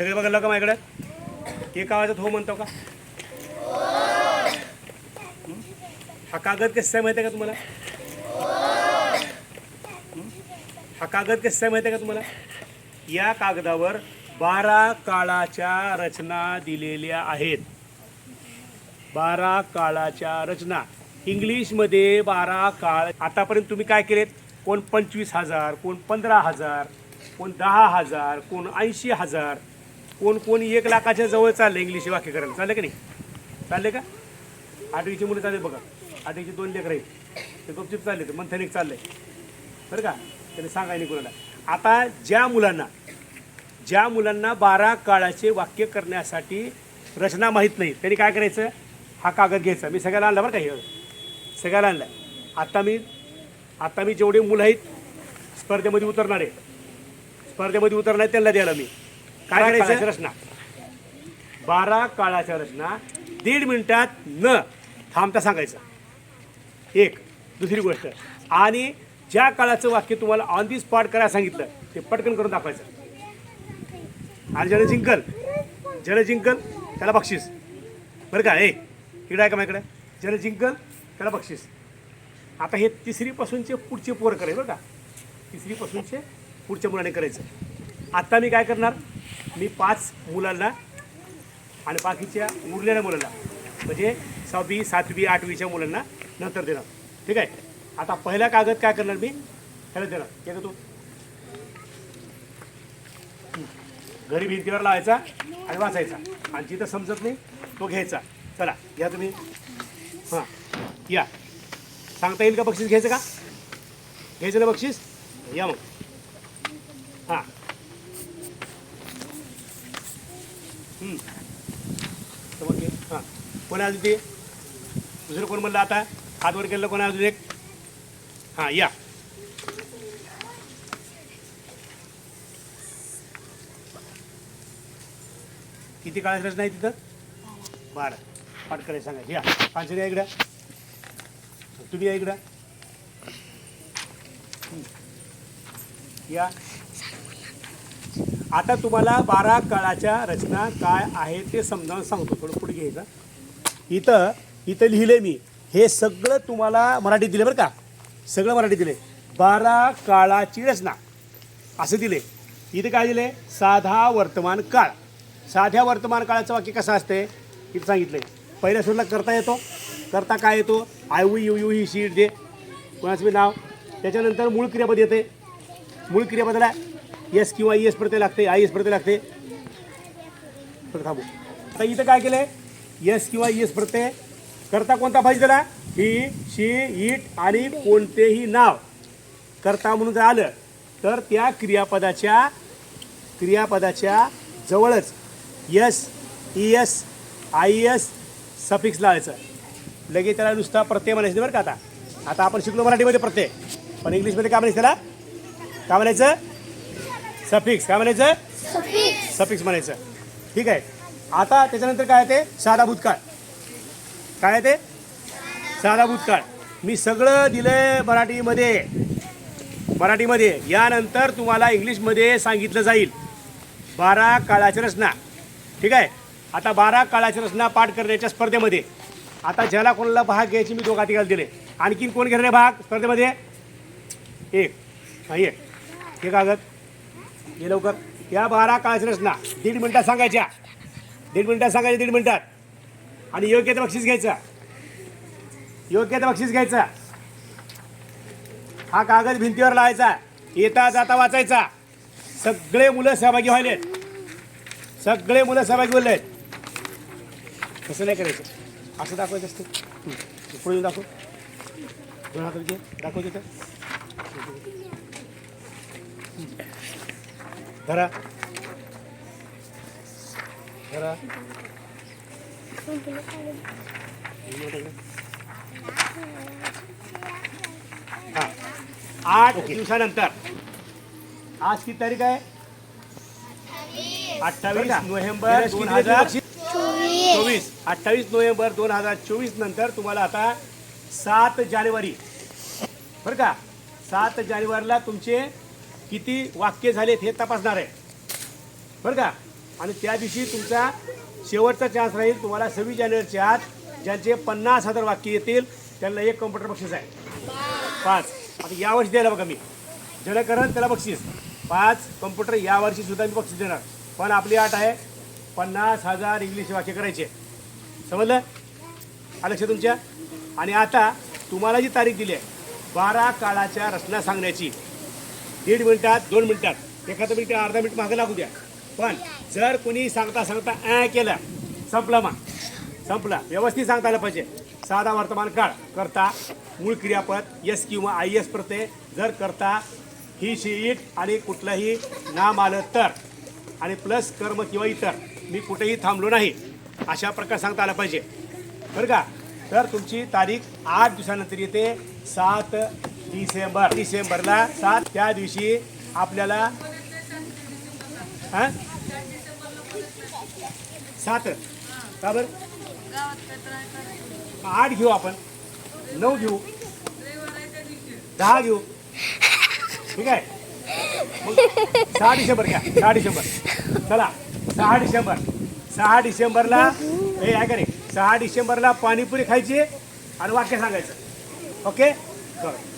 सगळे बघायला का माझ्याकडे. एका आवाजात हो म्हणतो का? हा? कागद कसा आहे माहिती आहे का तुम्हाला? हा कागद कसा आहे माहिती आहे का तुम्हाला? या कागदावर बारा काळाच्या रचना दिलेल्या आहेत. बारा काळाच्या रचना. इंग्लिशमध्ये बारा काळ आतापर्यंत तुम्ही काय केलेत? कोण पंचवीस हजार कोण पंधरा हजार कोण दहा हजार कोण ऐंशी हजार कोण कोण एक लाखाच्या जवळ चाललं इंग्लिश वाक्य करायला. चाललं का नाही? चालले का? आठवीची मुलं चालले बघा. आठवीची दोन लेकर आहेत. ते गपचिप चालले ते मंथन एक चाललंय. बरं का? त्याने सांगायला कुणाला कोणाला. आता ज्या मुलांना ज्या मुलांना बारा काळाचे वाक्य करण्यासाठी रचना माहीत नाही त्यांनी काय करायचं? हा कागद घ्यायचा. मी सगळ्याला आणला बरं का हे? सगळ्याला आणला. आत्ता मी आत्ता मी जेवढे मुलं आहेत स्पर्धेमध्ये उतरणार आहे. स्पर्धेमध्ये उतरणार त्यांना द्यायला मी. काय करायचं? रचना. बारा काळाच्या रचना. दीड मिनिटात न. थांबता सांगायचं. एक दुसरी गोष्ट. आणि ज्या काळाचं वाक्य तुम्हाला ऑन दी स्पॉट करायला सांगितलं ते पटकन करून दाखवायचं. आणि ज्याला जिंकल ज्याला जिंकल त्याला बक्षीस. बरं का? ए इकडं आहे का माझ्याकडे? ज्याला जिंकल त्याला बक्षीस. आता हे तिसरीपासूनचे पुढचे पोर करायचे बरं का? तिसरीपासूनचे पुढच्या मुलाने करायचं. आत्ता मी काय करणार? मी पाच मुलांना आणि बाकीच्या उरलेल्या मुलांना म्हणजे सहावी सातवी आठवीच्या मुलांना नंतर देणार. ठीक आहे? आता पहिला कागद काय करणार मी? ह्याला देणार. हे तू. घरी भिंतीवर लावायचा आणि वाचायचा. आणि जिथं समजत नाही तो घ्यायचा. चला घ्या तुम्ही. हां या. सांगता येईल का बक्षीस घ्यायचं का? घ्यायचं ना बक्षीस? या मग. हां. तर मग हां कोण आहे अजून ते? दुसरं कोण म्हणलं आता? हात वर केलं कोण आहे अजून एक? हां या. किती काळाची रचना आहे तिथं? बरं. पाठ सांगा. सांगायचं या. पाचशे या इकडं. तुम्ही या इकडं. या. आता तुम्हाला बारा काळाच्या रचना काय आहे ते समजावून सांगतो थोडं पुढे घ्यायचं. इथं इथं लिहिले मी. हे सगळं तुम्हाला मराठीत दिले बरं का? सगळं मराठीत दिले बारा काळाची रचना. असं दिले इथं काय दिले साधा वर्तमान काळ. साध्या वर्तमान काळाचं वाक्य कसं असते इथं सांगितलंय. पहिल्या सुरूला करता येतो. करता काय येतो? I you you you he she it they कोणाचं मी नाव. त्याच्यानंतर मूळ क्रियापद येते मूळ क्रियापदाला एस किंवा ई एस प्रत्यय लागते आय एस प्रत्यय लागते. तर थांबू. आता इथं काय केलंय? यस किंवा एस प्रत्यय करता कोणता पाहिजे त्याला ही शी इट आणि कोणतेही नाव. करता म्हणून जर आलं तर त्या क्रियापदाच्या क्रियापदाच्या जवळच S E S I S suffix लावायचं. लगेच त्याला नुसता प्रत्यय म्हणायचं बरं का आता. आता आपण शिकलो मराठीमध्ये प्रत्यय. पण इंग्लिशमध्ये काय म्हणायचं त्याला? काय म्हणायचं? सफिक्स. काय म्हणायचं? सफिक्स. म्हणायचं. ठीक आहे. आता त्याच्यानंतर काय ते साधा भूतकाळ. काय आहे ते साधा भूतकाळ. मी सगळं दिलंय मराठीमध्ये. मराठीमध्ये. यानंतर तुम्हाला इंग्लिशमध्ये सांगितलं जाईल. बारा काळाची रचना. ठीक आहे? आता बारा काळाची रचना पाठ करण्याच्या स्पर्धेमध्ये. आता ज्याला कोणाला भाग घ्यायची मी दोघा तिघाला दिले. आणखीन कोण घेणार भाग स्पर्धेमध्ये? एक. हा ये. हे कागद. हे लवकर. या बारा काळाची रचना दीड मिनिटात सांगायच्या. दीड मिनिटात सांगायच्या दीड मिनिटात. आणि योग्य ते बक्षीस घ्यायचं. योग्य ते बक्षीस घ्यायचं. हा कागद भिंतीवर लावायचा. येता जाता वाचायचा. सगळे मुलं सहभागी व्हायलेत. सगळे मुलं सहभागी बोलले आहेत तसं नाही करायचं. असं दाखवायचं असतं. पुढे येऊन दाखव. दोन हात घे. तर तिथं. धरा. धरा. हा. आठ दिवसानंतर. आज किती तारीख आहे? अठ्ठावीस नोव्हेंबर दोन हजार चोवीस. अठ्ठावीस नोव्हेंबर दोन हजार चोवीस नंतर तुम्हाला आता सात जानेवारी. बरं का? सात जानेवारीला तुमचे किती वाक्य झालेत हे तपासणार आहे. बरं का? आणि त्या दिवशी तुमचा शेवटचा चान्स राहील. तुम्हाला सव्वीस जानेवारीच्या आत ज्यांचे पन्नास हजार वाक्य येतील त्यांना एक कम्प्युटर बक्षीस आहे. पाच. आता यावर्षी द्यायला बघा मी. जनकरण त्याला बक्षीस. पाच कम्प्युटर यावर्षी सुद्धा मी बक्षीस देणार. पण आपली आठ आहे. पन्नास हजार इंग्लिश वाक्य करायचे. समजलं? आलं लक्ष तुमच्या? आणि आता तुम्हाला जी तारीख दिली आहे बारा काळाच्या रचना सांगण्याची. दीड मिनिटात दोन मिनिटात. एखादं मिनिट अर्धा मिनिट मागे लागू द्या. पण जर कोणी सांगता सांगता ॲ केलं संपलं मग. संपलं. व्यवस्थित सांगता आलं पाहिजे. साधा वर्तमान काळ. करता मूळ क्रियापद यस किंवा आय एस प्रत्यय. जर करता ही शीट आणि कुठलंही नाम आलं तर. आणि प्लस कर्म किंवा इतर. मी कुठेही थांबलो नाही. अशा प्रकार सांगता आला पाहिजे. बरं का? तर तुमची तारीख आठ दिवसानंतर येते. सात डिसेंबर डिसेंबरला सात त्या दिवशी आपल्याला हां? सात. का बरं? आठ घेऊ आपण. नऊ घेऊ. दहा घेऊ. ठीक आहे? सहा डिसेंबर घ्या. सहा डिसेंबर. चला. सहा डिसेंबर. सहा डिसेंबरला हे आहे का रे. सहा डिसेंबरला पाणीपुरी खायची आणि वाक्य सांगायचं. ओके? बरं.